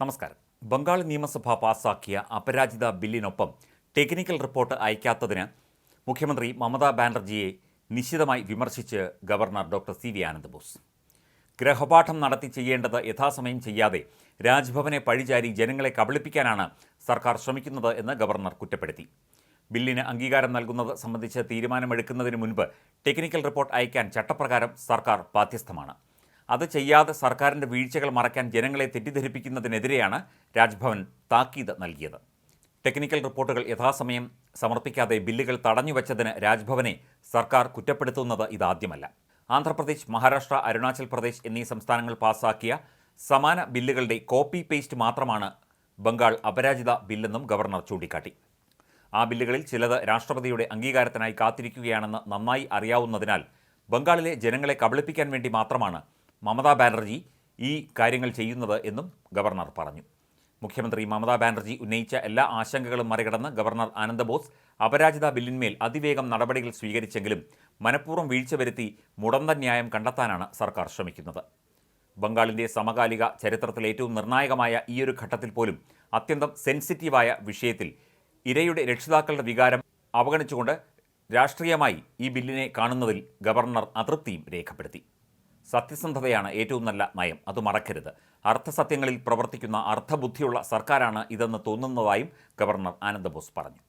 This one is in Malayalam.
നമസ്കാരം. ബംഗാൾ നിയമസഭ പാസാക്കിയ അപരാജിത ബില്ലിനൊപ്പം ടെക്നിക്കൽ റിപ്പോർട്ട് അയക്കാത്തതിന് മുഖ്യമന്ത്രി മമതാ ബാനർജിയെ നിശിതമായി വിമർശിച്ച് governor doctor C. V. Ananda Bose. ഗ്രഹപാഠം നടത്തി ചെയ്യേണ്ടത് യഥാസമയം ചെയ്യാതെ രാജ്ഭവനെ പഴിചാരി ജനങ്ങളെ കബളിപ്പിക്കാനാണ് സർക്കാർ ശ്രമിക്കുന്നത് എന്ന് ഗവർണർ കുറ്റപ്പെടുത്തി. ബില്ലിന് അംഗീകാരം നൽകുന്നത് സംബന്ധിച്ച് തീരുമാനമെടുക്കുന്നതിന് മുൻപ് ടെക്നിക്കൽ റിപ്പോർട്ട് അയക്കാൻ ചട്ടപ്രകാരം സർക്കാർ ബാധ്യസ്ഥമാണ്. അത് ചെയ്യാതെ സർക്കാരിന്റെ വീഴ്ചകൾ മറയ്ക്കാൻ ജനങ്ങളെ തെറ്റിദ്ധരിപ്പിക്കുന്നതിനെതിരെയാണ് രാജ്ഭവൻ താക്കീത് നൽകിയത്. ടെക്നിക്കൽ റിപ്പോർട്ടുകൾ യഥാസമയം സമർപ്പിക്കാതെ ബില്ലുകൾ തടഞ്ഞുവച്ചതിന് രാജ്ഭവനെ സർക്കാർ കുറ്റപ്പെടുത്തുന്നത് ഇതാദ്യമല്ല. ആന്ധ്രാപ്രദേശ് മഹാരാഷ്ട്ര അരുണാചൽ പ്രദേശ് എന്നീ സംസ്ഥാനങ്ങൾ പാസാക്കിയ സമാന ബില്ലുകളുടെ കോപ്പി പേസ്റ്റ് മാത്രമാണ് ബംഗാൾ അപരാജിത ബില്ലെന്നും ഗവർണർ ചൂണ്ടിക്കാട്ടി. ആ ബില്ലുകളിൽ ചിലത് രാഷ്ട്രപതിയുടെ അംഗീകാരത്തിനായി കാത്തിരിക്കുകയാണെന്ന് നന്നായി അറിയാവുന്നതിനാൽ ബംഗാളിലെ ജനങ്ങളെ കബളിപ്പിക്കാൻ വേണ്ടി മാത്രമാണ് മമതാ ബാനർജി ഈ കാര്യങ്ങൾ ചെയ്യുന്നത് എന്നും ഗവർണർ പറഞ്ഞു. മുഖ്യമന്ത്രി മമതാ ബാനർജി ഉന്നയിച്ച എല്ലാ ആശങ്കകളും മറികടന്ന് ഗവർണർ ആനന്ദബോസ് അപരാജിത ബില്ലിന്മേൽ അതിവേഗം നടപടികൾ സ്വീകരിച്ചെങ്കിലും മനഃപൂർവം വീഴ്ച വരുത്തി മുടന്ത ന്യായം കണ്ടെത്താനാണ് സർക്കാർ ശ്രമിക്കുന്നത്. ബംഗാളിന്റെ സമകാലിക ചരിത്രത്തിൽ ഏറ്റവും നിർണായകമായ ഈയൊരു ഘട്ടത്തിൽ പോലും അത്യന്തം സെൻസിറ്റീവായ വിഷയത്തിൽ ഇരയുടെ രക്ഷിതാക്കളുടെ വികാരം അവഗണിച്ചുകൊണ്ട് രാഷ്ട്രീയമായി ഈ ബില്ലിനെ കാണുന്നതിൽ ഗവർണർ അതൃപ്തിയും രേഖപ്പെടുത്തി. സത്യസന്ധതയാണ് ഏറ്റവും നല്ല നയം. അത് മറക്കരുത്. അർത്ഥസത്യങ്ങളിൽ പ്രവർത്തിക്കുന്ന അർത്ഥബുദ്ധിയുള്ള സർക്കാരാണ് ഇതെന്ന് തോന്നുന്നതായും ഗവർണർ ആനന്ദബോസ് പറഞ്ഞു.